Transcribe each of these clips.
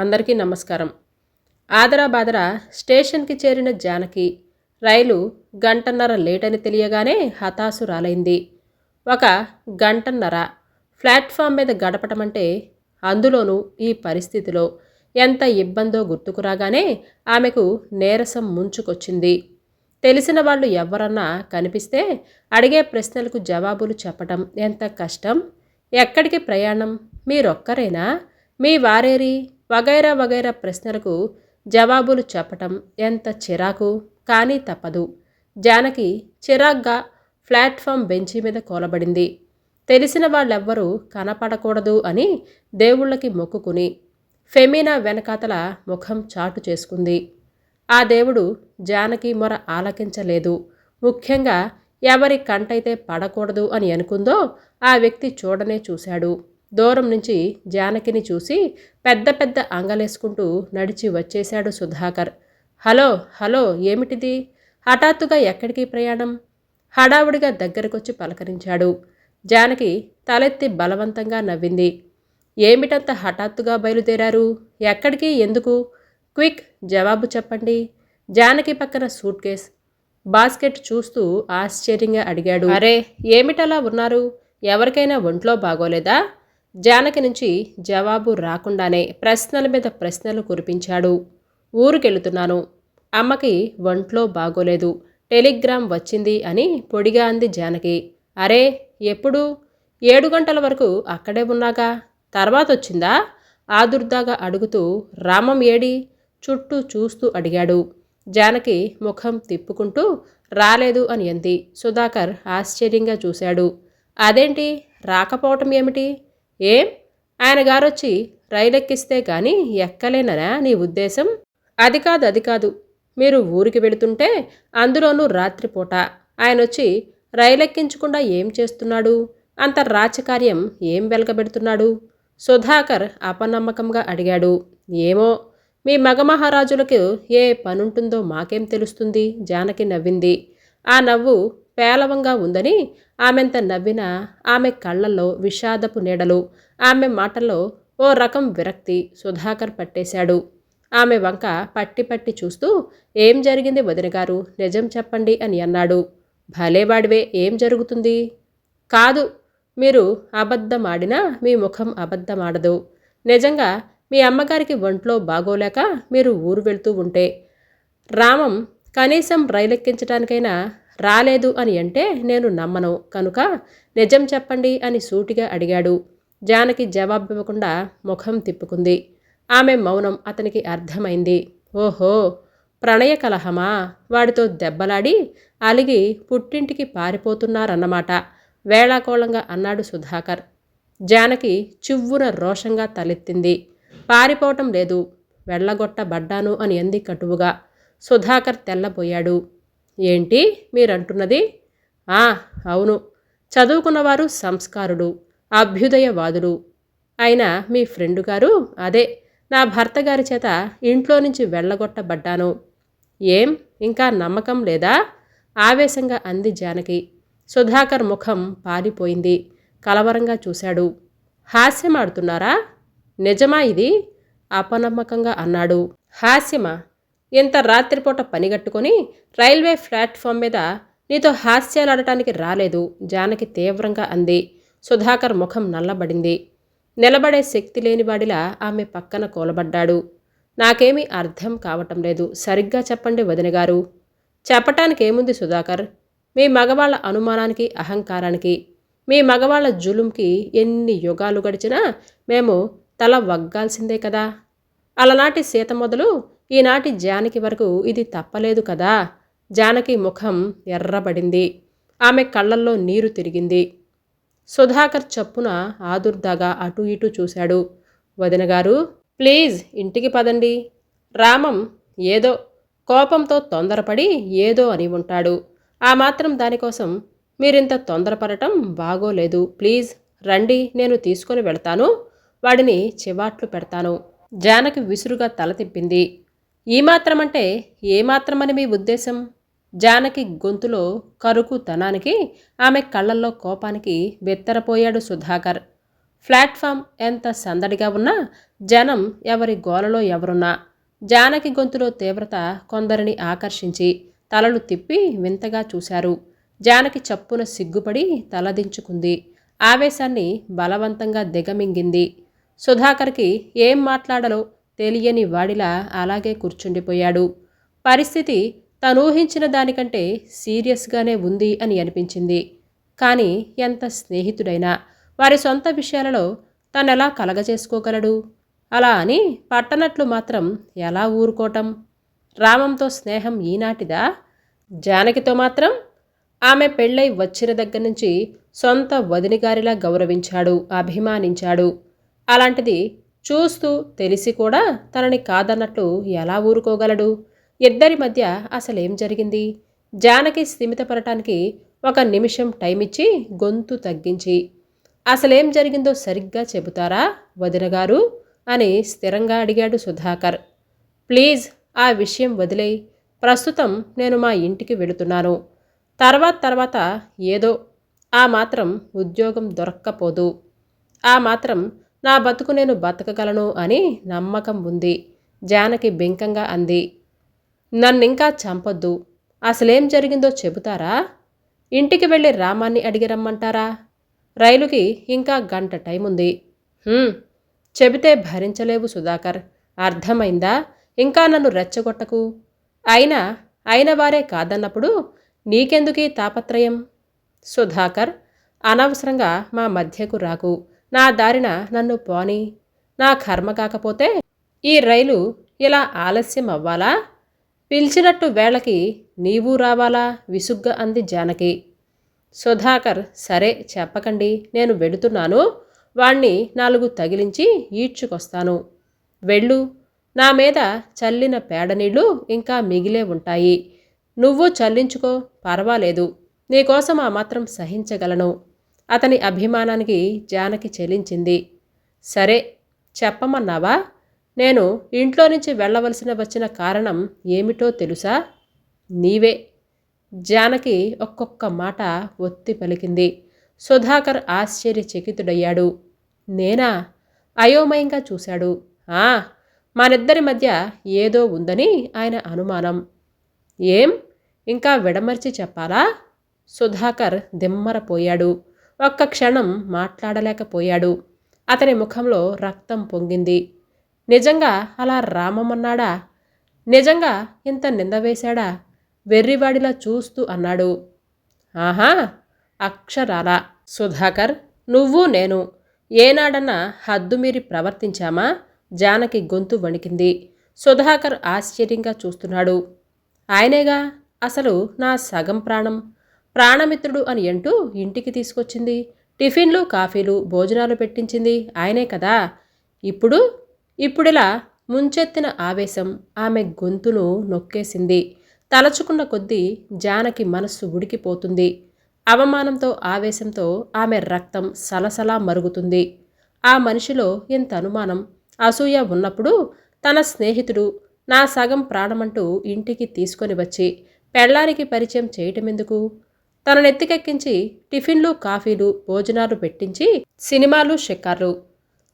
అందరికీ నమస్కారం. ఆదరాబాదరా స్టేషన్కి చేరిన జానకి రైలు గంటన్నర లేట్ అని తెలియగానే హతాశురాలైంది. ఒక గంటన్నర ప్లాట్ఫామ్ మీద గడపటమంటే అందులోనూ ఈ పరిస్థితిలో ఎంత ఇబ్బందో గుర్తుకురాగానే ఆమెకు నీరసం ముంచుకొచ్చింది. తెలిసిన వాళ్ళు ఎవరన్నా కనిపిస్తే అడిగే ప్రశ్నలకు జవాబులు చెప్పటం ఎంత కష్టం? ఎక్కడికి ప్రయాణం? మీరొక్కరేనా? మీ వారేరి? వగైరా వగైరా ప్రశ్నలకు జవాబులు చెప్పటం ఎంత చిరాకు? కానీ తప్పదు. జానకి చిరాగ్గా ప్లాట్ఫామ్ బెంచి మీద కోలబడింది. తెలిసిన వాళ్ళెవ్వరూ కనపడకూడదు అని దేవుళ్ళకి మొక్కుకుని ఫెమినా వెనకాతల ముఖం చాటు చేసుకుంది. ఆ దేవుడు జానకి మొర ఆలకించలేదు. ముఖ్యంగా ఎవరి కంటైతే పడకూడదు అని అనుకుందో ఆ వ్యక్తి చూడనే చూశాడు. దూరం నుంచి జానకిని చూసి పెద్ద పెద్ద అంగలేసుకుంటూ నడిచి వచ్చేశాడు సుధాకర్. హలో హలో ఏమిటిది? హఠాత్తుగా ఎక్కడికి ప్రయాణం? హడావుడిగా దగ్గరకొచ్చి పలకరించాడు. జానకి తలెత్తి బలవంతంగా నవ్వింది. ఏమిటంత హఠాత్తుగా బయలుదేరారు? ఎక్కడికి? ఎందుకు? క్విక్ జవాబు చెప్పండి. జానకి పక్కన సూట్ కేస్ బాస్కెట్ చూస్తూ ఆశ్చర్యంగా అడిగాడు. అరే ఏమిటలా ఉన్నారు? ఎవరికైనా ఒంట్లో బాగోలేదా? జానకి నుంచి జవాబు రాకుండానే ప్రశ్నల మీద ప్రశ్నలు కురిపించాడు. ఊరికెళ్తున్నాను. అమ్మకి ఒంట్లో బాగోలేదు. టెలిగ్రామ్ వచ్చింది అని పొడిగా అంది జానకి. అరే ఎప్పుడు? ఏడు గంటల వరకు అక్కడే ఉన్నాగా? తర్వాత వచ్చిందా? ఆదుర్దాగా అడుగుతూ రామం ఏడి? చుట్టూ చూస్తూ అడిగాడు. జానకి ముఖం తిప్పుకుంటూ రాలేదు అని అంది. సుధాకర్ ఆశ్చర్యంగా చూశాడు. అదేంటి? రాకపోవటం ఏమిటి? ఏం? ఆయన గారొచ్చి రైలెక్కిస్తే కానీ ఎక్కలేనరా నీ ఉద్దేశం? అది కాదు అది కాదు. మీరు ఊరికి వెళుతుంటే అందులోనూ రాత్రిపూట. ఆయన వచ్చి రైలెక్కించకుండా ఏం చేస్తున్నాడు? అంత రాచకార్యం ఏం వెలగబెడుతున్నాడు? సుధాకర్ అపనమ్మకంగా అడిగాడు. ఏమో మీ మగమహారాజులకు ఏ పనుంటుందో మాకేం తెలుస్తుంది? జానకి నవ్వింది. ఆ నవ్వు పేలవంగా ఉందని ఆమెంత నవ్వినా ఆమె కళ్ళల్లో విషాదపు నీడలు ఆమె మాటల్లో ఓ రకం విరక్తి సుధాకర్ పట్టేశాడు. ఆమె వంక పట్టి పట్టి చూస్తూ ఏం జరిగింది వదినగారు నిజం చెప్పండి అని అన్నాడు. భలేవాడివే ఏం జరుగుతుంది? కాదు మీరు అబద్ధమాడినా మీ ముఖం అబద్ధమాడదు. నిజంగా మీ అమ్మగారికి ఒంట్లో బాగోలేక మీరు ఊరు వెళ్తూ ఉంటే రామం కనీసం రైలెక్కించడానికైనా రాలేదు అని అంటే నేను నమ్మను. కనుక నిజం చెప్పండి అని సూటిగా అడిగాడు. జానకి జవాబు ఇవ్వకుండా ముఖం తిప్పుకుంది. ఆమె మౌనం అతనికి అర్థమైంది. ఓహో! ప్రణయ కలహమా? వాడితో దెబ్బలాడి అలిగి పుట్టింటికి పారిపోతున్నారన్నమాట. వేళాకోళంగా అన్నాడు సుధాకర్. జానకి చివ్వున రోషంగా తలెత్తింది. పారిపోవటం లేదు. వెళ్ళగొట్టబడ్డాను అని అంది కటువుగా. సుధాకర్ తెల్లబోయాడు. ఏంటి మీరంటున్నది? ఆ అవును. చదువుకున్నవారు సంస్కారుడు అభ్యుదయవాదుడు ఆయన మీ ఫ్రెండు గారు అదే నా భర్త గారి చేత ఇంట్లో నుంచి వెళ్ళగొట్టబడ్డాను. ఏం? ఇంకా నమ్మకం లేదా? ఆవేశంగా అంది జానకి. సుధాకర్ ముఖం పారిపోయింది కలవరంగా చూశాడు. హాస్యమాడుతున్నారా? నిజమా ఇది? అపనమ్మకంగా అన్నాడు. హాస్యమా? ఇంత రాత్రిపూట పనిగట్టుకొని రైల్వే ప్లాట్ఫామ్ మీద నీతో హాస్యాలాడటానికి రాలేదు జానకి తీవ్రంగా అంది. సుధాకర్ ముఖం నల్లబడింది. నిలబడే శక్తి లేనివాడిలా ఆమె పక్కన కూలబడ్డాడు. నాకేమీ అర్థం కావటం లేదు. సరిగ్గా చెప్పండి వదినగారు చెప్పటానికి ఏముంది సుధాకర్? మీ మగవాళ్ళ అనుమానానికి అహంకారానికి మీ మగవాళ్ళ జులుంకి ఎన్ని యుగాలు గడిచినా మేము తల వగ్గాల్సిందే కదా? అలనాటి సీత మొదలు ఈనాటి జానకి వరకు ఇది తప్పలేదు కదా. జానకి ముఖం ఎర్రబడింది. ఆమె కళ్ళల్లో నీరు తిరిగింది. సుధాకర్ చప్పున ఆదుర్దాగా అటు ఇటు చూశాడు. వదినగారు ప్లీజ్ ఇంటికి పదండి. రామం ఏదో కోపంతో తొందరపడి ఏదో అని ఉంటాడు. ఆ మాత్రం దానికోసం మీరింత తొందరపడటం బాగోలేదు. ప్లీజ్ రండి నేను తీసుకొని వెళ్తాను. వాడిని చివాట్లు పెడతాను. జానకి విసురుగా తల తిప్పింది. ఈ మాత్రమంటే ఏమాత్రమని మీ ఉద్దేశం? జానకి గొంతులో కరుకుతనానికి ఆమె కళ్ళల్లో కోపానికి బెత్తరపోయాడు సుధాకర్. ప్లాట్ఫామ్ ఎంత సందడిగా ఉన్నా జనం ఎవరి గోలలో ఎవరున్నా. జానకి గొంతులో తీవ్రత కొందరిని ఆకర్షించి తలలు తిప్పి వింతగా చూశారు. జానకి చప్పున సిగ్గుపడి తలదించుకుంది. ఆవేశాన్ని బలవంతంగా దిగమింగింది. సుధాకర్కి ఏం మాట్లాడాలో తెలియని వాడిలా అలాగే కూర్చుండిపోయాడు. పరిస్థితి తను ఊహించిన దానికంటే సీరియస్గానే ఉంది అని అనిపించింది. కానీ ఎంత స్నేహితుడైనా వారి సొంత విషయాలలో తనెలా కలగజేసుకోగలడు? అలా అని పట్టనట్లు మాత్రం ఎలా ఊరుకోవటం రామంతో స్నేహం ఈనాటిదా? జానకితో మాత్రం? ఆమె పెళ్ళై వచ్చిన దగ్గర నుంచి సొంత వదినిగారిలా గౌరవించాడు అభిమానించాడు. అలాంటిది చూస్తూ తెలిసి కూడా తనని కాదన్నట్లు ఎలా ఊరుకోగలడు? ఇద్దరి మధ్య అసలేం జరిగింది? జానకి స్థిమితపడటానికి ఒక నిమిషం టైం ఇచ్చి గొంతు తగ్గించి అసలేం జరిగిందో సరిగ్గా చెబుతారా వదినగారు అని స్థిరంగా అడిగాడు సుధాకర్. ప్లీజ్ ఆ విషయం వదిలేయి. ప్రస్తుతం నేను మా ఇంటికి వెళుతున్నాను. తర్వాత తర్వాత ఏదో ఆ మాత్రం ఉద్యోగం దొరక్కపోదు. ఆ మాత్రం నా బతుకు నేను బతకగలను అని నమ్మకం ఉంది. జానకి బింకంగా అంది. నన్నింకా చంపొద్దు. అసలేం జరిగిందో చెబుతారా? ఇంటికి వెళ్ళి రామాన్ని అడిగి రమ్మంటారా? రైలుకి ఇంకా గంట టైం ఉంది చెబితే భరించలేవు సుధాకర్. అర్థమైందా? ఇంకా నన్ను రెచ్చగొట్టకు. అయినా అయిన వారే కాదన్నప్పుడు నీకెందుకీ తాపత్రయం? సుధాకర్ అనవసరంగా మా మధ్యకు రాకు. నా దారిన నన్ను పోని. నా కర్మ కాకపోతే ఈ రైలు ఇలా ఆలస్యం అవ్వాలా? పిలిచినట్టు వేళకి నీవు రావాలా? విసుగ్గా అంది జానకి. సుధాకర్ సరే చెప్పకండి నేను వెడుతున్నాను. వాణ్ణి నాలుగు తగిలించి ఈడ్చుకొస్తాను. వెళ్ళు. నా మీద చల్లిన పేడ నీళ్ళు ఇంకా మిగిలే ఉంటాయి. నువ్వు చల్లించుకో పర్వాలేదు. నీకోసం ఆ మాత్రం సహించగలను. అతని అభిమానానికి జానకి చెలించింది. సరే చెప్పమన్నావా? నేను ఇంట్లో నుంచి వెళ్ళవలసిన వచ్చిన కారణం ఏమిటో తెలుసా? నీవే. జానకి ఒక్కొక్క మాట ఒత్తి పలికింది. సుధాకర్ ఆశ్చర్యచకితుడయ్యాడు. నేనా? అయోమయంగా చూశాడు. ఆ మనిద్దరి మధ్య ఏదో ఉందని ఆయన అనుమానం. ఏం? ఇంకా విడమర్చి చెప్పాలా? సుధాకర్ దిమ్మరపోయాడు. ఒక్క క్షణం మాట్లాడలేకపోయాడు. అతని ముఖంలో రక్తం పొంగింది. నిజంగా అలా రామమన్నాడా? నిజంగా ఇంత నింద వేశాడా? వెర్రివాడిలా చూస్తూ అన్నాడు. ఆహా! అక్షరాల? సుధాకర్ నువ్వు నేను ఏనాడన్నా హద్దు మీరి ప్రవర్తించామా? జానకి గొంతు వణికింది. సుధాకర్ ఆశ్చర్యంగా చూస్తున్నాడు. ఆయనేగా? అసలు నా సగం ప్రాణం ప్రాణమిత్రుడు అని అంటూ ఇంటికి తీసుకొచ్చింది. టిఫిన్లు కాఫీలు భోజనాలు పెట్టించింది ఆయనే కదా. ఇప్పుడు ఇప్పుడిలా ముంచెత్తిన ఆవేశం ఆమె గొంతును నొక్కేసింది. తలచుకున్న కొద్దీ జానకి మనస్సు ఉడికిపోతుంది. అవమానంతో ఆవేశంతో ఆమె రక్తం సలసలా మరుగుతుంది. ఆ మనిషిలో ఎంత అనుమానం? అసూయ ఉన్నప్పుడు తన స్నేహితుడు నా సగం ప్రాణమంటూ ఇంటికి తీసుకొని వచ్చి పెళ్ళానికి పరిచయం చేయటమెందుకు? తన నెత్తికెక్కించి టిఫిన్లు కాఫీలు భోజనాలు పెట్టించి సినిమాలు షికార్లు.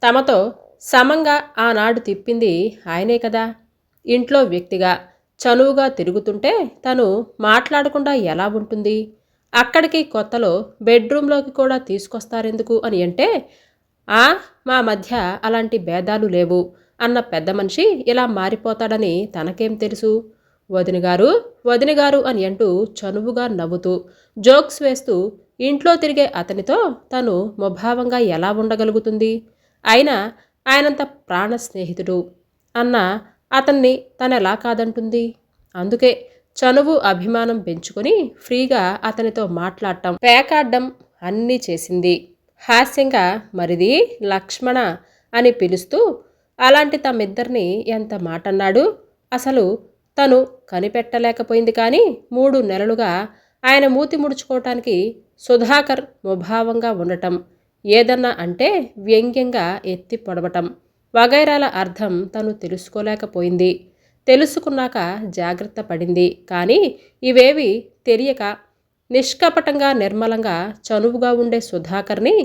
తమతో సమంగా ఆనాడు తిప్పింది ఆయనే కదా. ఇంట్లో వ్యక్తిగా చనువుగా తిరుగుతుంటే తను మాట్లాడకుండా ఎలా ఉంటుంది? అక్కడికి కొత్తలో బెడ్రూమ్లోకి కూడా తీసుకొస్తారెందుకు అని అంటే ఆ మా మధ్య అలాంటి భేదాలు లేవు అన్న పెద్ద మనిషి ఇలా మారిపోతాడని తనకేం తెలుసు? వదిన గారు వదిన గారు అని అంటూ చనువుగా నవ్వుతూ జోక్స్ వేస్తూ ఇంట్లో తిరిగే అతనితో తను ముభావంగా ఎలా ఉండగలుగుతుంది? అయినా ఆయనంత ప్రాణ స్నేహితుడు అన్న అతన్ని తనెలా కాదంటుంది? అందుకే చనువు అభిమానం పెంచుకొని ఫ్రీగా అతనితో మాట్లాడటం పేకాడడం అన్నీ చేసింది. హాస్యంగా మరిది లక్ష్మణ అని పిలుస్తూ అలాంటి తమ్మిద్దరిని ఎంత మాట అన్నాడు అసలు తను కనిపెట్టలేకపోయింది కానీ మూడు నెలలుగా ఆయన మూతి ముడుచుకోవటానికి సుధాకర్ ముభావంగా ఉండటం ఏదన్నా అంటే వ్యంగ్యంగా ఎత్తి పొడవటం. వగైరాల అర్థం తను తెలుసుకోలేకపోయింది. తెలుసుకున్నాక జాగ్రత్త పడింది. కానీ ఇవేవి తెలియక నిష్కపటంగా నిర్మలంగా చనువుగా ఉండే సుధాకర్ని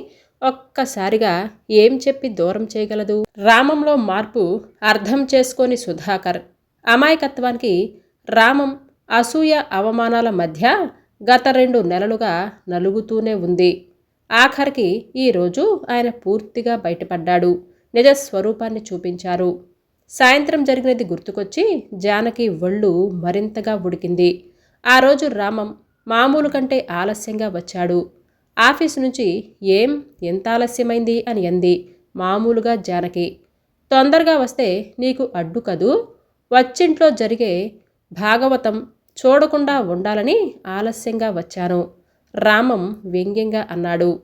ఒక్కసారిగా ఏం చెప్పి దూరం చేయగలదు? రామంలో మార్పు అర్థం చేసుకొని సుధాకర్ అమాయకత్వానికి రామం అసూయ అవమానాల మధ్య గత రెండు నెలలుగా నలుగుతూనే ఉంది. ఆఖరికి ఈరోజు ఆయన పూర్తిగా బయటపడ్డాడు. నిజ స్వరూపాన్ని చూపించారు. సాయంత్రం జరిగినది గుర్తుకొచ్చి జానకి ఒళ్ళు మరింతగా ఉడికింది. ఆ రోజు రామం మామూలు కంటే ఆలస్యంగా వచ్చాడు. ఆఫీసు నుంచి ఏం? ఎంత ఆలస్యమైంది? అని అంది మామూలుగా జానకి. తొందరగా వస్తే నీకు అడ్డు కదూ? వచ్చింట్లో జరిగే భాగవతం చూడకుండా ఉండాలని ఆలస్యంగా వచ్చాను. రామం వ్యంగ్యంగా అన్నాడు.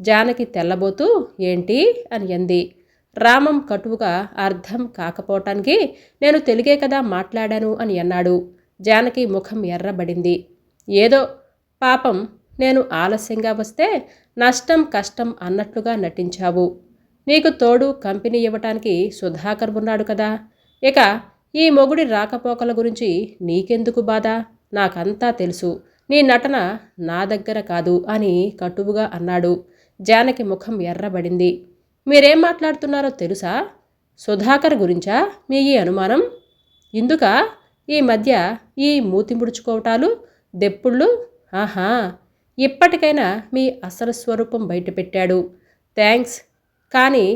జానకి తెల్లబోతూ ఏంటి అని అంది. రామం కటువుగా అర్థం కాకపోవటానికి నేను తెలుగే కదా మాట్లాడాను అని అన్నాడు. జానకి ముఖం ఎర్రబడింది. ఏదో పాపం నేను ఆలస్యంగా వస్తే నష్టం కష్టం అన్నట్లుగా నటించావు. నీకు తోడు కంపెనీ ఇవ్వటానికి సుధాకర్ ఉన్నాడు కదా. ఇక ఈ మొగుడి రాకపోకల గురించి నీకెందుకు బాధ? నాకంతా తెలుసు. నీ నటన నా దగ్గర కాదు అని కటువుగా అన్నాడు. జానకి ముఖం ఎర్రబడింది. మీరేం మాట్లాడుతున్నారో తెలుసా? సుధాకర్ గురించా? మీ ఈ అనుమానం? ఇందుక? ఈ మధ్య ఈ మూతి ముడుచుకోవటాలు? దెప్పుళ్ళు? ఆహా! ఇప్పటికైనా మీ అసలు స్వరూపం బయటపెట్టాడు. థ్యాంక్స్ కానీ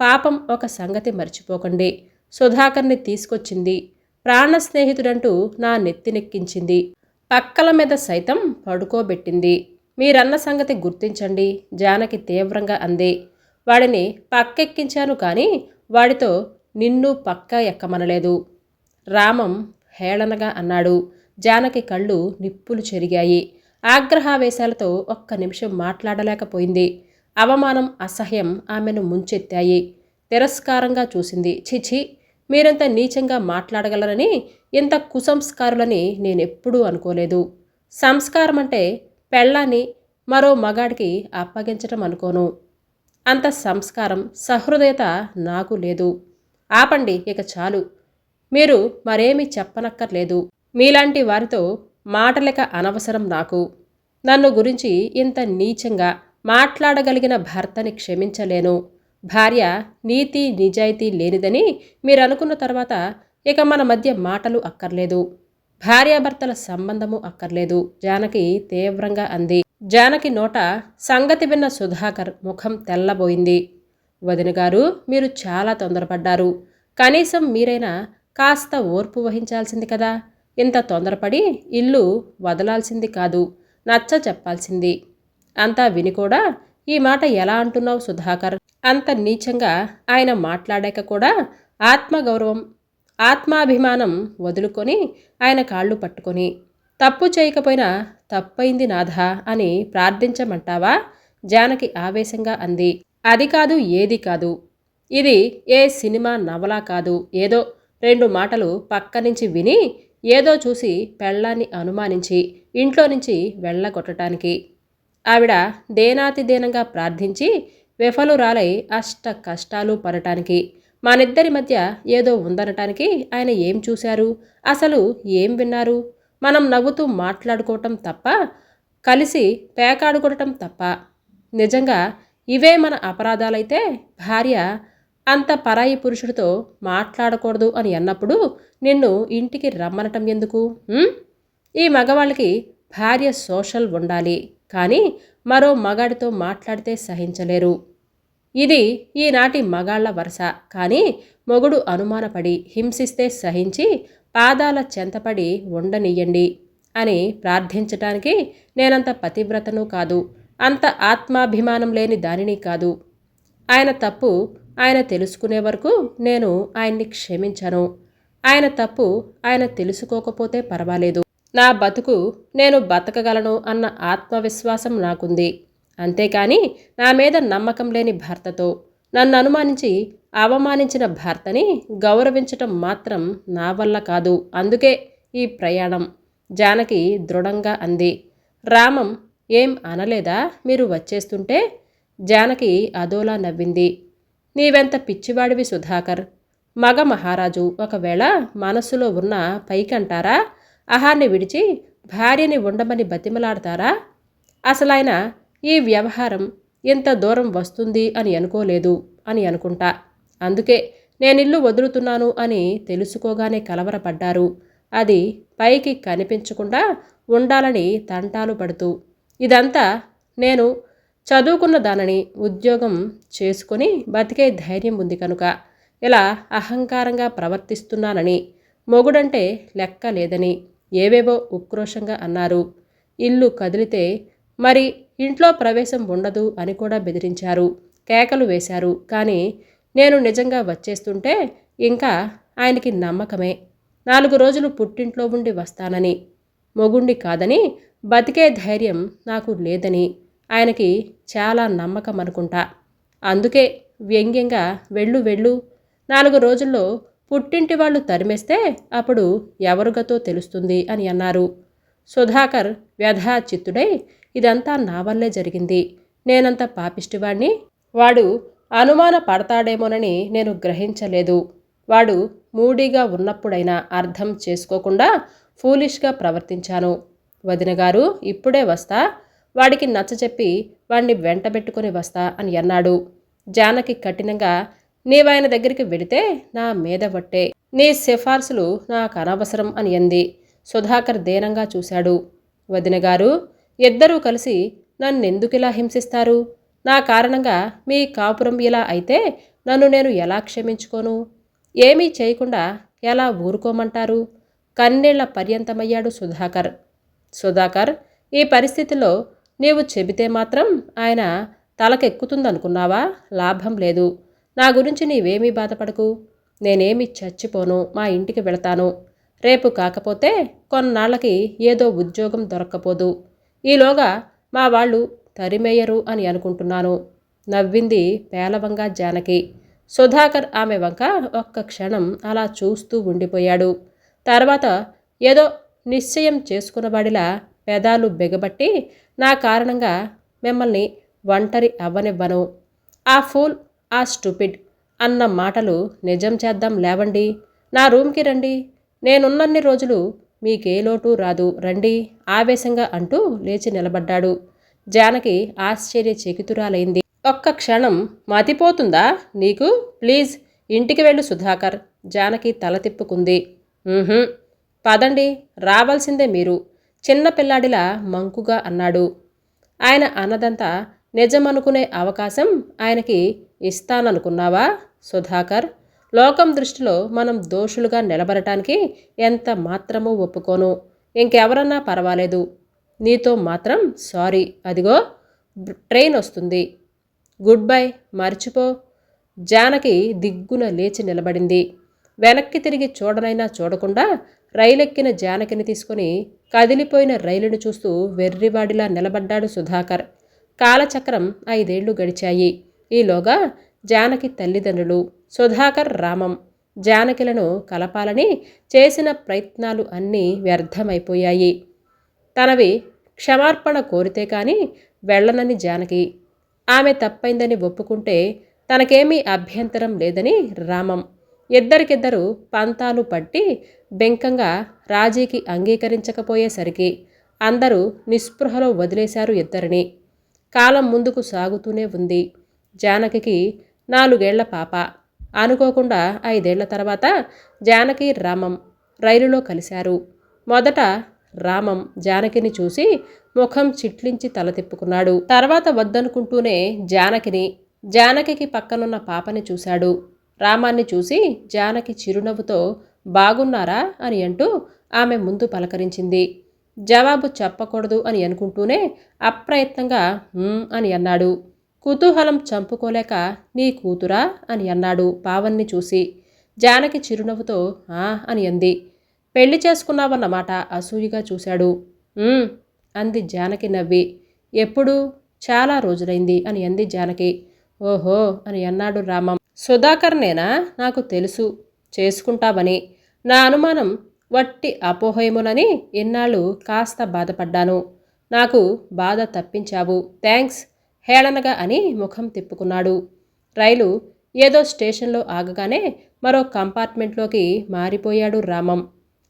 పాపం ఒక సంగతి మర్చిపోకండి. సుధాకర్ని తీసుకొచ్చింది. ప్రాణ స్నేహితుడంటూ నా నెత్తినెక్కించింది. పక్కల మీద సైతం పడుకోబెట్టింది. మీరన్న సంగతి గుర్తించండి. జానకి తీవ్రంగా అంది. వాడిని పక్కెక్కించాను కానీ వాడితో నిన్ను పక్క ఎక్కమనలేదు. రామం హేళనగా అన్నాడు. జానకి కళ్ళు నిప్పులు చెరిగాయి. ఆగ్రహావేశాలతో ఒక్క నిమిషం మాట్లాడలేకపోయింది. అవమానం అసహ్యం ఆమెను ముంచెత్తాయి. తిరస్కారంగా చూసింది. చిచి మీరంత నీచంగా మాట్లాడగలరని ఇంత కుసంస్కారులని నేనెప్పుడూ అనుకోలేదు. సంస్కారం అంటే పెళ్ళాన్ని మరో మగాడికి అప్పగించటం అనుకోను. అంత సంస్కారం సహృదయత నాకు లేదు. ఆపండి ఇక చాలు. మీరు మరేమీ చెప్పనక్కర్లేదు. మీలాంటి వారితో మాటలక అనవసరం నాకు. నన్ను గురించి ఇంత నీచంగా మాట్లాడగలిగిన భర్తని క్షమించలేను. భార్య నీతి నిజాయితీ లేనిదని మీరు అనుకున్న తర్వాత ఇక మన మధ్య మాటలు అక్కర్లేదు. భార్యాభర్తల సంబంధము అక్కర్లేదు. జానకి తీవ్రంగా అంది. జానకి నోట సంగతి విన్న సుధాకర్ ముఖం తెల్లబోయింది. వదిన గారు మీరు చాలా తొందరపడ్డారు. కనీసం మీరైనా కాస్త ఓర్పు వహించాల్సింది కదా. ఇంత తొందరపడి ఇల్లు వదలాల్సింది కాదు. నచ్చ చెప్పాల్సింది. అంతా విని కూడా ఈ మాట ఎలా అంటున్నావు సుధాకర్? అంత నీచంగా ఆయన మాట్లాడాక కూడా ఆత్మగౌరవం ఆత్మాభిమానం వదులుకొని ఆయన కాళ్ళు పట్టుకొని తప్పు చేయకపోయినా తప్పైంది నాథా అని ప్రార్థించమంటావా? జానకి ఆవేశంగా అంది. అది కాదు ఏది కాదు. ఇది ఏ సినిమా నవలా కాదు. ఏదో రెండు మాటలు పక్క నుంచి విని ఏదో చూసి పెళ్ళాన్ని అనుమానించి ఇంట్లో నుంచి వెళ్ళగొట్టడానికి ఆవిడ దేనాతిదేనంగా ప్రార్థించి విఫలురాలై అష్ట కష్టాలు పడటానికి మనిద్దరి మధ్య ఏదో ఉందనటానికి ఆయన ఏం చూశారు? అసలు ఏం విన్నారు? మనం నవ్వుతూ మాట్లాడుకోవటం తప్ప కలిసి పేకాడుకోవటం తప్ప. నిజంగా ఇవే మన అపరాధాలైతే? భార్య అంత పరాయి పురుషుడితో మాట్లాడకూడదు అని అన్నప్పుడు నిన్ను ఇంటికి రమ్మనటం ఎందుకు? ఈ మగవాళ్ళకి భార్య సోషల్ ఉండాలి. కానీ మరో మగాడితో మాట్లాడితే సహించలేరు. ఇది ఈనాటి మగాళ్ళ వరుస. కానీ మొగుడు అనుమానపడి హింసిస్తే సహించి పాదాల చెంతపడి ఉండనియ్యండి అని ప్రార్థించటానికి నేనంత పతివ్రతను కాదు. అంత ఆత్మాభిమానం లేని దానిని కాదు. ఆయన తప్పు ఆయన తెలుసుకునే వరకు నేను ఆయన్ని క్షమించను. ఆయన తప్పు ఆయన తెలుసుకోకపోతే పర్వాలేదు. నా బతుకు నేను బతకగలను అన్న ఆత్మవిశ్వాసం నాకుంది. అంతేకాని నా మీద నమ్మకం లేని భర్తతో నన్ను అనుమానించి అవమానించిన భర్తని గౌరవించటం మాత్రం నా వల్ల కాదు. అందుకే ఈ ప్రయాణం జానకి దృఢంగా అంది. రామం ఏం అనలేదా? మీరు వచ్చేస్తుంటే జానకి అదోలా నవ్వింది. నీవెంత పిచ్చివాడివి సుధాకర్? మగ మహారాజు ఒకవేళ మనస్సులో ఉన్న పైకంటారా? అహాన్ని విడిచి భార్యని ఉండమని బతిమలాడతారా? అసలైన ఈ వ్యవహారం ఇంత దూరం వస్తుంది అని అనుకోలేదు అని అనుకుంటా. అందుకే నేనిల్లు వదులుతున్నాను అని తెలుసుకోగానే కలవరపడ్డారు. అది పైకి కనిపించకుండా ఉండాలని తంటాలు పడుతూ. ఇదంతా నేను చదువుకున్న దానిని ఉద్యోగం చేసుకొని బతికే ధైర్యం ఉంది కనుక. ఇలా అహంకారంగా ప్రవర్తిస్తున్నానని. మొగుడంటే లెక్క లేదని ఏవేవో ఉక్రోషంగా అన్నారు. ఇల్లు కదిలితే మరి ఇంట్లో ప్రవేశం ఉండదు అని కూడా బెదిరించారు. కేకలు వేశారు. కానీ నేను నిజంగా వచ్చేస్తుంటే ఇంకా ఆయనకి నమ్మకమే. నాలుగు రోజులు పుట్టింట్లో ఉండి వస్తానని. మొగుండి కాదని బతికే ధైర్యం నాకు లేదని ఆయనకి చాలా నమ్మకం అనుకుంటా అందుకే వ్యంగ్యంగా వెళ్ళు వెళ్ళు నాలుగు రోజుల్లో పుట్టింటి వాళ్ళు తరిమేస్తే అప్పుడు ఎవరుగతో తెలుస్తుంది అని అన్నారు. సుధాకర్ వ్యధాచిత్తుడై ఇదంతా నా వల్లే జరిగింది. నేనంత పాపిష్టివాణ్ణి. వాడు అనుమాన పడతాడేమోనని నేను గ్రహించలేదు. వాడు మూడీగా ఉన్నప్పుడైనా అర్థం చేసుకోకుండా ఫూలిష్గా ప్రవర్తించాను. వదినగారు ఇప్పుడే వస్తా. వాడికి నచ్చచెప్పి వాణ్ణి వెంటబెట్టుకుని వస్తా అని అన్నాడు. జానకి కఠినంగా నీవాయన దగ్గరికి వెడితే నా మీద పట్టే నీ సిఫార్సులు నాకు అనవసరం అని అంది. సుధాకర్ దీనంగా చూశాడు. వదిన గారు ఇద్దరూ కలిసి నన్నెందుకిలా హింసిస్తారు? నా కారణంగా మీ కాపురం ఇలా అయితే నన్ను నేను ఎలా క్షమించుకోను? ఏమీ చేయకుండా ఎలా ఊరుకోమంటారు? కన్నీళ్ళ పర్యంతమయ్యాడు సుధాకర్. సుధాకర్ ఈ పరిస్థితిలో నీవు చెబితే మాత్రం ఆయన తలకెక్కుతుందనుకున్నావా? లాభం లేదు. నా గురించి నీవేమీ బాధపడకు. నేనేమి చచ్చిపోను మా ఇంటికి వెళతాను. రేపు కాకపోతే కొన్నాళ్ళకి ఏదో ఉద్యోగం దొరక్కపోదు. ఈలోగా మా వాళ్ళు తరిమేయరు అని అనుకుంటున్నాను. నవ్వింది పేలవంగా జానకి. సుధాకర్ ఆమె వంక ఒక్క క్షణం అలా చూస్తూ ఉండిపోయాడు. తర్వాత ఏదో నిశ్చయం చేసుకున్నవాడిలా పెదాలు బిగబట్టి నా కారణంగా మిమ్మల్ని ఒంటరి అవ్వనివ్వను. ఆ ఫూల్ ఆ స్టూపిడ్. అన్న మాటలు నిజం చేద్దాం లేవండి. నా రూమ్కి రండి. నేనున్నన్ని రోజులు మీకే లోటు రాదు. రండి. ఆవేశంగా అంటూ లేచి నిలబడ్డాడు. జానకి ఆశ్చర్య చెకితురాలైంది. ఒక్క క్షణం మతిపోతుందా నీకు? ప్లీజ్ ఇంటికి వెళ్ళు సుధాకర్. జానకి తల తిప్పుకుంది. పదండి రావాల్సిందే మీరు. చిన్న పిల్లాడిలా మంకుగా అన్నాడు. ఆయన అన్నదంతా నిజమనుకునే అవకాశం ఆయనకి ఇస్తాననుకున్నావా? సుధాకర్ లోకం దృష్టిలో మనం దోషులుగా నిలబడటానికి ఎంత మాత్రమూ ఒప్పుకోను. ఇంకెవరన్నా పర్వాలేదు. నీతో మాత్రం సారీ. అదిగో ట్రైన్ వస్తుంది. గుడ్ బై మర్చిపో. జానకి దిగ్గున లేచి నిలబడింది. వెనక్కి తిరిగి చూడనైనా చూడకుండా రైలెక్కిన జానకిని తీసుకుని కదిలిపోయిన రైలును చూస్తూ వెర్రివాడిలా నిలబడ్డాడు సుధాకర్. కాలచక్రం ఐదేళ్ళు గడిచాయి. ఈలోగా జానకి తల్లిదండ్రులు సుధాకర్ రామం జానకిలను కలపాలని చేసిన ప్రయత్నాలు అన్నీ వ్యర్థమైపోయాయి. తనవి క్షమార్పణ కోరితే కానీ వెళ్ళనని జానకి. ఆమె తప్పైందని ఒప్పుకుంటే తనకేమీ అభ్యంతరం లేదని రామం. ఇద్దరికిద్దరు పంతాలు పట్టి బెంకంగా రాజీకి అంగీకరించకపోయేసరికి అందరూ నిస్పృహలో వదిలేశారు ఇద్దరిని. కాలం ముందుకు సాగుతూనే ఉంది. జానకికి నాలుగేళ్ళ పాప. అనుకోకుండా ఐదేళ్ళ తర్వాత జానకి రామం రైలులో కలిశారు. మొదట రామం జానకిని చూసి ముఖం చిట్లించి తల తిప్పుకున్నాడు. తర్వాత వద్దనుకుంటూనే జానకిని జానకికి పక్కనున్న పాపని చూశాడు. రామాన్ని చూసి జానకి చిరునవ్వుతో బాగున్నారా? అని అంటూ ఆమె ముందు పలకరించింది. జవాబు చెప్పకూడదు అని అనుకుంటూనే అప్రయత్నంగా అని అన్నాడు. కుతూహలం చంపుకోలేక నీ కూతురా అని అన్నాడు పావన్ని చూసి. జానకి చిరునవ్వుతో ఆ అని అంది. పెళ్ళి చేసుకున్నావన్నమాట అసూయిగా చూశాడు. అంది జానకి నవ్వి. ఎప్పుడు? చాలా రోజులైంది అని అంది జానకి. ఓహో అని అన్నాడు రామం. సుధాకర్నేనా నాకు తెలుసు. చేసుకుంటావని. నా అనుమానం వట్టి అపోహయమునని ఇన్నాళ్ళు కాస్త బాధపడ్డాను. నాకు బాధ తప్పించావు. థ్యాంక్స్ హేళనగా అని ముఖం తిప్పుకున్నాడు. రైలు ఏదో స్టేషన్లో ఆగగానే మరో కంపార్ట్మెంట్లోకి మారిపోయాడు రామం.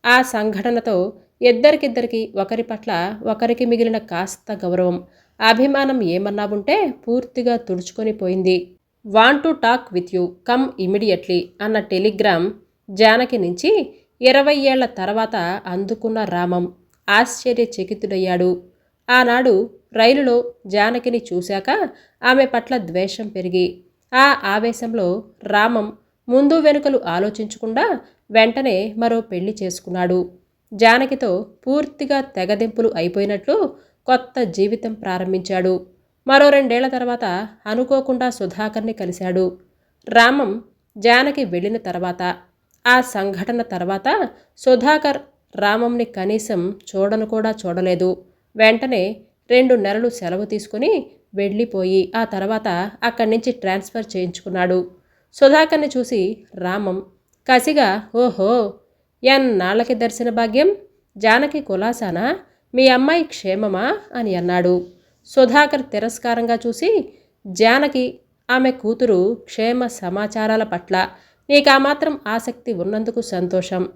ఆ సంఘటనతో ఇద్దరికిద్దరికి ఒకరి పట్ల ఒకరికి మిగిలిన కాస్త గౌరవం. అభిమానం ఏమన్నా ఉంటే పూర్తిగా తుడుచుకొని పోయింది. Want to talk with you. Come immediately అన్న టెలిగ్రామ్ జానకి నుంచి ఇరవై ఏళ్ళ తర్వాత అందుకున్న రామం ఆశ్చర్యచకితుడయ్యాడు. ఆనాడు రైలులో జానకిని చూశాక ఆమె పట్ల ద్వేషం పెరిగి ఆ ఆవేశంలో రామం ముందు వెనుకలు ఆలోచించకుండా వెంటనే మరో పెళ్ళి చేసుకున్నాడు. జానకితో పూర్తిగా తెగదెంపులు అయిపోయినట్లు కొత్త జీవితం ప్రారంభించాడు. మరో రెండేళ్ళ తర్వాత అనుకోకుండా సుధాకర్ని కలిశాడు. రామం జానకి వెళ్ళిన తర్వాత ఆ సంఘటన తర్వాత సుధాకర్ రామంని కనీసం చూడను కూడా చూడలేదు. వెంటనే రెండు నెలలు సెలవు తీసుకుని వెళ్ళిపోయి ఆ తర్వాత అక్కడి నుంచి ట్రాన్స్ఫర్ చేయించుకున్నాడు. సుధాకర్ని చూసి రామం కసిగా ఓహో ఎన్నాళ్ళకి దర్శన భాగ్యం? జానకి కులాసానా? మీ అమ్మాయి క్షేమమా? అని అన్నాడు. సుధాకర్ తిరస్కారంగా చూసి జానకి ఆమె కూతురు క్షేమ సమాచారాల పట్ల నీకు ఆ మాత్రం ఆసక్తి ఉన్నందుకు సంతోషం.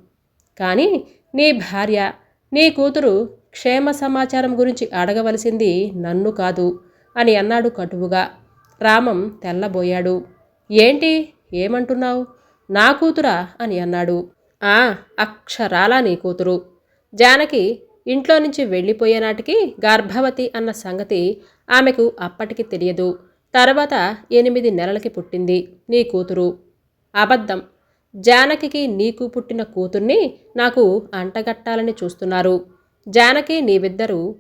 కానీ నీ భార్య నీ కూతురు క్షేమ సమాచారం గురించి అడగవలసింది నన్ను కాదు అని అన్నాడు కటువుగా. రామం తెల్లబోయాడు. ఏంటి? ఏమంటున్నావు? నా కూతురా? అని అన్నాడు. ఆ అక్షరాలా నీ కూతురు. జానకి ఇంట్లో నుంచి వెళ్ళిపోయే నాటికి గర్భవతి అన్న సంగతి ఆమెకు అప్పటికి తెలియదు. తర్వాత ఎనిమిది నెలలకి పుట్టింది నీ కూతురు. అబద్ధం. జానకి నీకు పుట్టిన కూతుర్ని నాకు అంటగట్టాలని చూస్తున్నారు. జానకి నీవిద్దరూ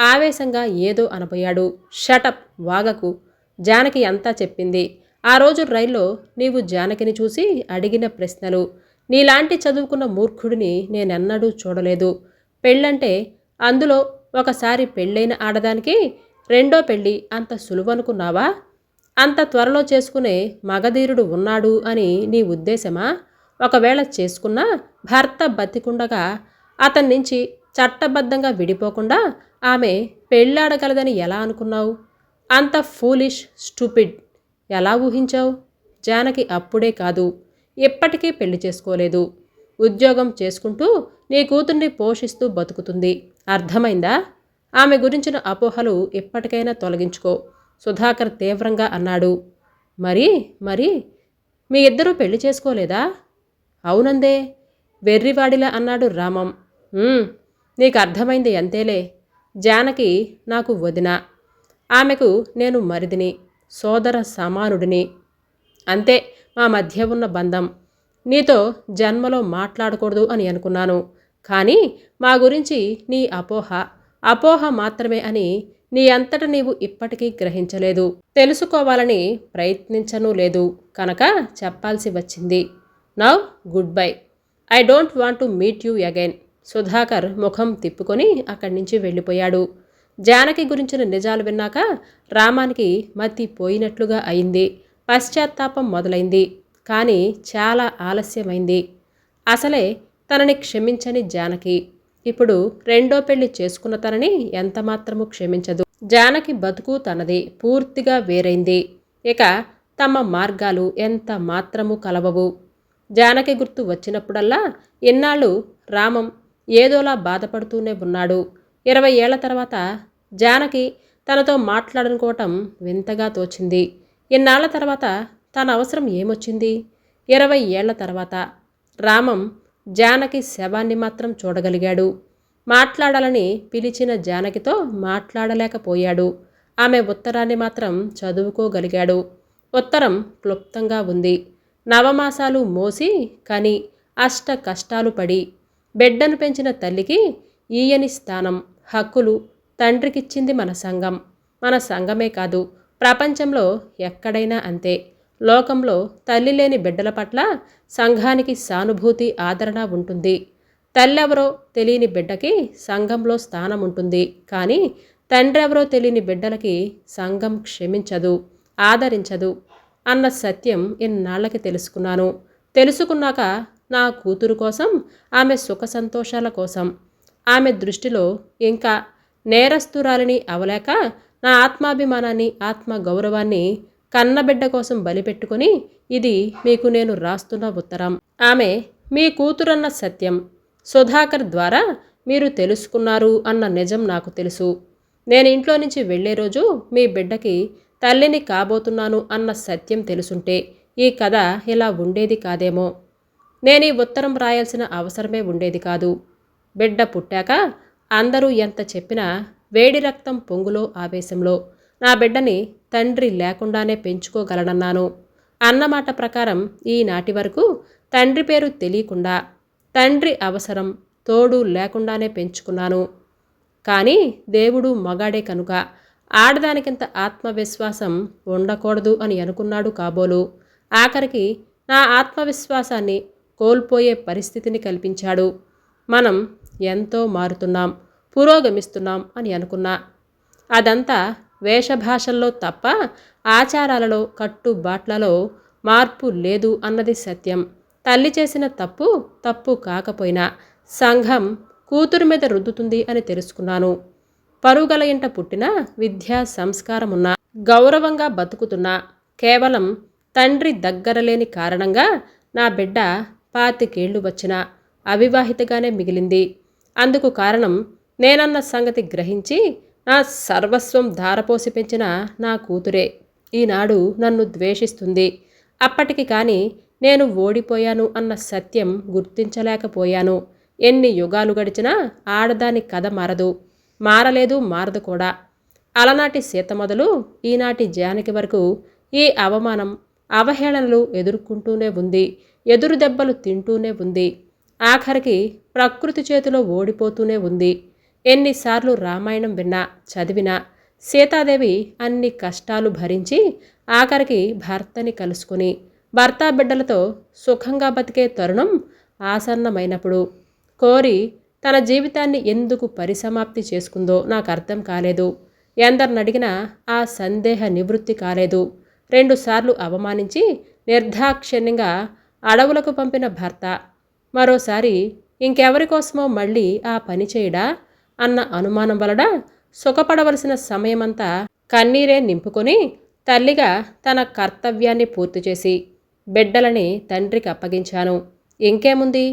ఆవేశంగా ఏదో అనబోయాడు. షటప్ వాగకు. జానకి అంతా చెప్పింది. ఆ రోజు రైల్లో నీవు జానకిని చూసి అడిగిన ప్రశ్నలు. నీలాంటి చదువుకున్న మూర్ఖుడిని నేనెన్నడూ చూడలేదు. పెళ్ళంటే అందులో ఒకసారి పెళ్ళైన ఆడదానికి రెండో పెళ్ళి అంత సులువనుకున్నావా? అంత త్వరలో చేసుకునే మగధీరుడు ఉన్నాడు అని నీ ఉద్దేశమా? ఒకవేళ చేసుకున్నా భర్త బతికుండగా అతని నుంచి చట్టబద్ధంగా విడిపోకుండా ఆమె పెళ్ళాడగలదని ఎలా అనుకున్నావు? అంత ఫూలిష్ స్టూపిడ్ ఎలా ఊహించావు? జానకి అప్పుడే కాదు ఎప్పటికీ పెళ్ళి చేసుకోలేదు. ఉద్యోగం చేసుకుంటూ నీ కూతుర్ని పోషిస్తూ బతుకుతుంది. అర్థమైందా? ఆమె గురించిన అపోహలు ఎప్పటికైనా తొలగించుకో. సుధాకర్ తీవ్రంగా అన్నాడు. మరి మరి మీ ఇద్దరూ పెళ్ళి చేసుకోలేదా? అవునందే వెర్రివాడిలా అన్నాడు రామం. నీకు అర్థమైంది అంతేలే. జానకి నాకు వదిన. ఆమెకు నేను మరిదిని సోదర సమానుడిని. అంతే మా మధ్య ఉన్న బంధం. నీతో జన్మలో మాట్లాడకూడదు అని అనుకున్నాను. కానీ మా గురించి నీ అపోహ అపోహ మాత్రమే అని నీ అంతట నీవు ఇప్పటికీ గ్రహించలేదు. తెలుసుకోవాలని ప్రయత్నించను లేదు. కనుక చెప్పాల్సి వచ్చింది. Now good bye. I don't want to meet you again. Sudhakar ముఖం తిప్పుకొని అక్కడి నుంచి వెళ్ళిపోయాడు. జానకి గురించిన నిజాలు విన్నాక రామానికి మతి పోయినట్లుగా అయింది. పశ్చాత్తాపం మొదలైంది. కానీ చాలా ఆలస్యమైంది. అసలే తనని క్షమించని జానకి. ఇప్పుడు రెండో పెళ్ళి చేసుకున్న తనని ఎంతమాత్రము క్షమించదు. జానకి బతుకు తనది పూర్తిగా వేరైంది. ఇక తమ మార్గాలు ఎంత మాత్రము కలవవు. జానకి గుర్తు వచ్చినప్పుడల్లా ఇన్నాళ్ళు రామం ఏదోలా బాధపడుతూనే ఉన్నాడు. ఇరవై ఏళ్ళ తర్వాత జానకి తనతో మాట్లాడనుకోవటం వింతగా తోచింది. ఇన్నాళ్ళ తర్వాత తన అవసరం ఏమొచ్చింది? ఇరవై ఏళ్ళ తర్వాత రామం జానకి శవాన్ని మాత్రం చూడగలిగాడు. మాట్లాడాలని పిలిచిన జానకితో మాట్లాడలేకపోయాడు. ఆమె ఉత్తరాన్ని మాత్రం చదువుకోగలిగాడు. ఉత్తరం క్లుప్తంగా ఉంది. నవమాసాలు మోసి కని అష్ట కష్టాలు పడి బిడ్డను పెంచిన తల్లికి ఈయని స్థానం హక్కులు తండ్రికిచ్చింది మన సంఘం. మన సంఘమే కాదు ప్రపంచంలో ఎక్కడైనా అంతే. లోకంలో తల్లి లేని బిడ్డల పట్ల సంఘానికి సానుభూతి ఆదరణ ఉంటుంది. తల్లెవరో తెలియని బిడ్డకి సంఘంలో స్థానం ఉంటుంది. కానీ తండ్రెవరో తెలియని బిడ్డలకి సంఘం క్షమించదు ఆదరించదు అన్న సత్యం ఇన్నాళ్ళకి తెలుసుకున్నాను. తెలుసుకున్నాక నా కూతురు కోసం ఆమె సుఖ సంతోషాల కోసం ఆమె దృష్టిలో ఇంకా నేరస్తురాలిని అవలేక నా ఆత్మాభిమానాన్ని ఆత్మ గౌరవాన్ని కన్నబిడ్డ కోసం బలిపెట్టుకుని ఇది మీకు నేను రాస్తున్న ఉత్తరం. ఆమె మీ కూతురన్న సత్యం. సుధాకర్ ద్వారా మీరు తెలుసుకున్నారు అన్న నిజం నాకు తెలుసు. నేను ఇంట్లో నుంచి వెళ్ళే రోజు మీ బిడ్డకి తల్లిని కాబోతున్నాను అన్న సత్యం తెలుసుంటే ఈ కథ ఇలా ఉండేది కాదేమో. నేను ఈ ఉత్తరం రాయాల్సిన అవసరమే ఉండేది కాదు. బిడ్డ పుట్టాక అందరూ ఎంత చెప్పినా వేడి రక్తం పొంగులో ఆవేశంలో. నా బిడ్డని తండ్రి లేకుండానే పెంచుకోగలనన్నాను. అన్నమాట ప్రకారం ఈనాటి వరకు తండ్రి పేరు తెలియకుండా తండ్రి అవసరం తోడు లేకుండానే పెంచుకున్నాను. కానీ దేవుడు మగాడే కనుక ఆడదానికింత ఆత్మవిశ్వాసం ఉండకూడదు అని అనుకున్నాడు కాబోలు. ఆఖరికి నా ఆత్మవిశ్వాసాన్ని కోల్పోయే పరిస్థితిని కల్పించాడు. మనం ఎంతో మారుతున్నాం పురోగమిస్తున్నాం అని అనుకున్నా. అదంతా వేషభాషల్లో తప్ప ఆచారాలలో కట్టుబాట్లలో మార్పు లేదు అన్నది సత్యం. తల్లి చేసిన తప్పు తప్పు కాకపోయినా సంఘం కూతురు మీద రుద్దుతుంది అని తెలుసుకున్నాను. పరుగల ఇంట పుట్టిన విద్యా సంస్కారమున్న గౌరవంగా బతుకుతున్నా కేవలం తండ్రి దగ్గర లేని కారణంగా నా బిడ్డ పాతికేళ్ళు వచ్చిన అవివాహితగానే మిగిలింది. అందుకు కారణం నేనన్న సంగతి గ్రహించి నా సర్వస్వం ధారపోసి పెంచిన నా కూతురే. ఈనాడు నన్ను ద్వేషిస్తుంది. అప్పటికి కానీ నేను ఓడిపోయాను అన్న సత్యం గుర్తించలేకపోయాను. ఎన్ని యుగాలు గడిచినా ఆడదాని కథ మారదు. మారలేదు మారదు కూడా. అలనాటి సీత మొదలు ఈనాటి జానకి వరకు ఈ అవమానం అవహేళనలు ఎదుర్కొంటూనే ఉంది. ఎదురు దెబ్బలు తింటూనే ఉంది. ఆఖరికి ప్రకృతి చేతిలో ఓడిపోతూనే ఉంది. ఎన్నిసార్లు రామాయణం విన్నా చదివినా సీతాదేవి అన్ని కష్టాలు భరించి ఆఖరికి భర్తని కలుసుకుని భర్త బిడ్డలతో సుఖంగా బతికే తరుణం ఆసన్నమైనప్పుడు. కోరి తన జీవితాన్ని ఎందుకు పరిసమాప్తి చేసుకుందో నాకు అర్థం కాలేదు. ఎందరినడిగినా ఆ సందేహ నివృత్తి కాలేదు. రెండుసార్లు అవమానించి నిర్దాక్షిణ్యంగా అడవులకు పంపిన భర్త. మరోసారి ఇంకెవరి కోసమో మళ్ళీ ఆ పని చేయడా? అన్న అనుమానం వలన సుఖపడవలసిన సమయమంతా కన్నీరే నింపుకొని తల్లిగా తన కర్తవ్యాన్ని పూర్తి చేసి బిడ్డలని తండ్రికి అప్పగించాను. ఇంకేముంది?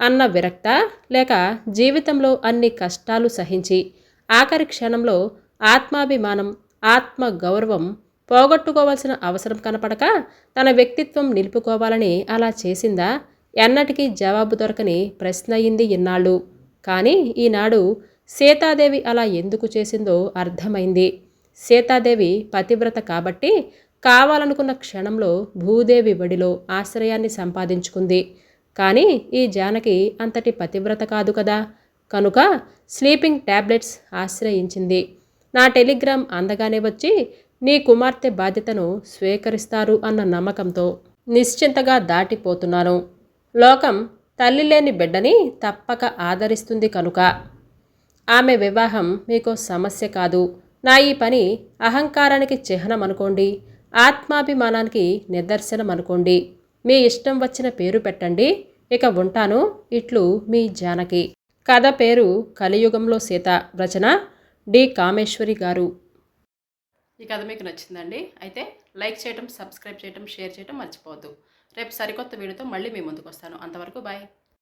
అన్న విరక్త లేక జీవితంలో అన్ని కష్టాలు సహించి ఆఖరి క్షణంలో ఆత్మాభిమానం ఆత్మ గౌరవం పోగొట్టుకోవాల్సిన అవసరం కనపడక తన వ్యక్తిత్వం నిలుపుకోవాలని అలా చేసిందా? ఎన్నటికీ జవాబు దొరకని ప్రశ్న అయింది ఇన్నాళ్ళు. కానీ ఈనాడు సీతాదేవి అలా ఎందుకు చేసిందో అర్థమైంది. సీతాదేవి పతివ్రత కాబట్టి కావాలనుకున్న క్షణంలో భూదేవి బడిలో ఆశ్రయాన్ని సంపాదించుకుంది. కానీ ఈ జానకి అంతటి పతివ్రత కాదు కదా. కనుక స్లీపింగ్ ట్యాబ్లెట్స్ ఆశ్రయించింది. నా టెలిగ్రామ్ అందగానే వచ్చి నీ కుమార్తె బాధ్యతను స్వీకరిస్తారు అన్న నమ్మకంతో నిశ్చింతగా దాటిపోతున్నాను. లోకం తల్లి లేని బిడ్డని తప్పక ఆదరిస్తుంది కనుక. ఆమె వివాహం మీకు సమస్య కాదు. నా ఈ పని అహంకారానికి చిహ్నం అనుకోండి. ఆత్మాభిమానానికి నిదర్శనం అనుకోండి. మీ ఇష్టం వచ్చిన పేరు పెట్టండి. ఇక ఉంటాను. ఇట్లు మీ జానకి. కథ పేరు కలియుగంలో సీత. రచన డి కామేశ్వరి గారు. ఈ కథ మీకు నచ్చిందండి. అయితే లైక్ చేయటం సబ్స్క్రైబ్ చేయటం షేర్ చేయటం మర్చిపోవద్దు. రేపు సరికొత్త వీడియోతో మళ్ళీ మీ ముందుకు వస్తాను. అంతవరకు బాయ్.